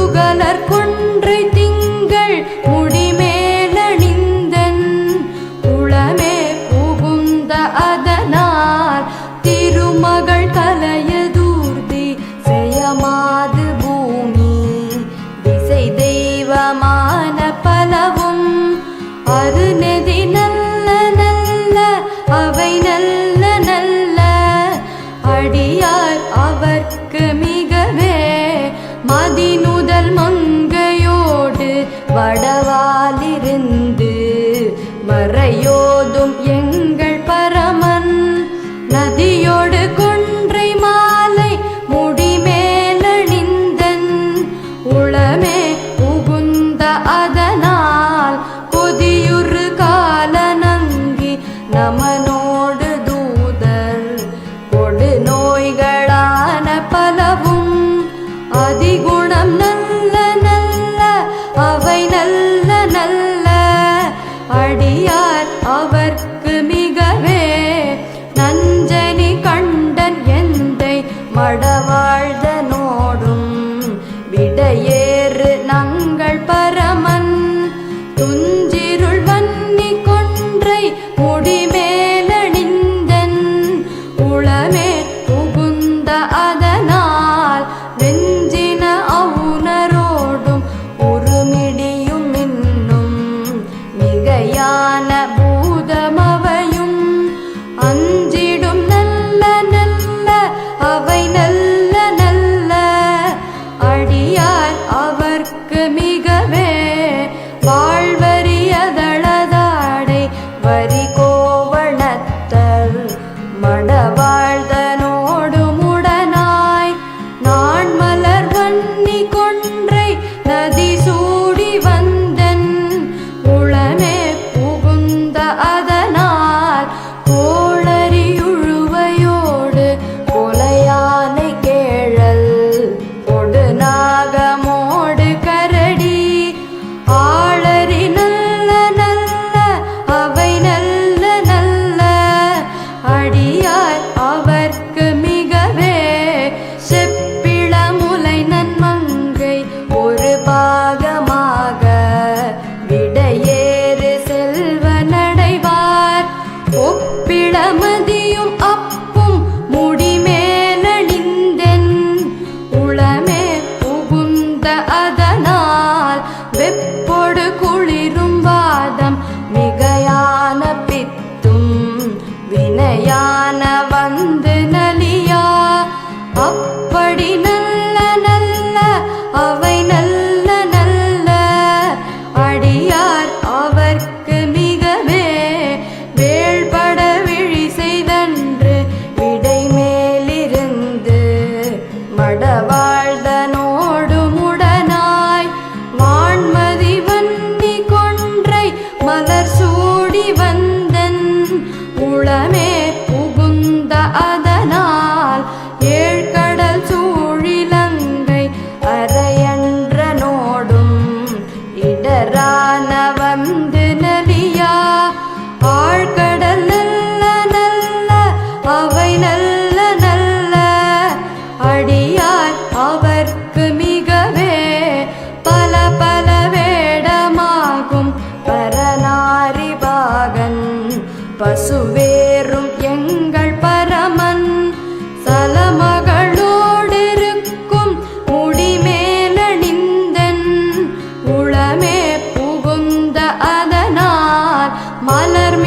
புகழர் கொன்றை திங்கள் முடிமேலணிந்தன் குளமே புகுந்த அதனால் திருமகள் கலையதூர்த்தி செய்யமாது பூமி. திசை தெய்வமான பலவும் அது நெதி நல்ல நல்ல அவை நல்ல நல்ல. அடியார் அவர்க்கு மிகவே மதின வாழ்தனோடும் விடையே யானை வந்து நலியா? அப்படி நல்ல நல்ல அவை நல்ல நல்ல. அடியார் அவர்க்கு மிகவே வேள்பட விழி செய்தன்று விடை மேலிருந்து மடவாழ்தனோடு முடனாய் வான்மதி வன்னி கொன்றை மலர் சூடி வந்தன் உளமே பசுவேறும் எங்கள் பரமன் சலமகளோடிருக்கும் முடிமேலணிந்தன் உளமே புகுந்த அதனால் மலர்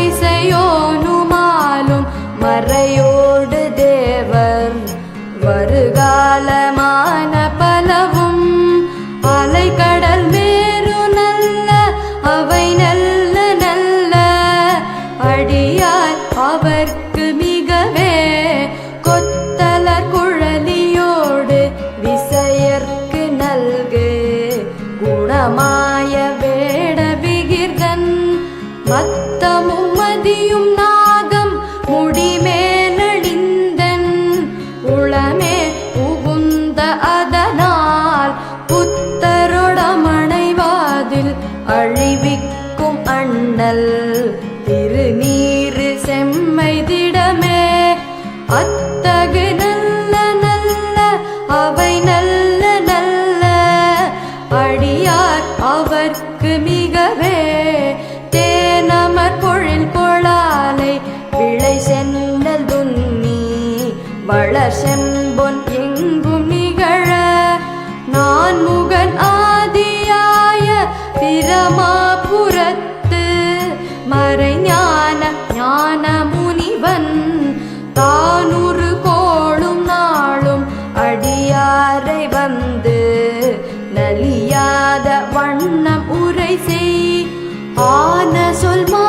அத்தமும் மதியும் நாகம் முடிமேலழிந்தன் உளமே உகுந்த அதனால் புத்தரொடமணைவாதில் அழிவிக்கும் அண்ணல். திருநீறு செம்மைதிடமே அத்தகு நல்ல நல்ல அவை நல்ல நல்ல. அடியார் அவர்க்கு மிகவே தே வளர் செம்பொன் எங்கும் நிகழ நான் முகன் ஆதியாய பிரமாபுரத்து மறைஞான ஞான முனிவன் தானுரு கோளும் நாளும் அடியாரை வந்து நலியாத வண்ணம் உரை செய் ஆன சொல்மா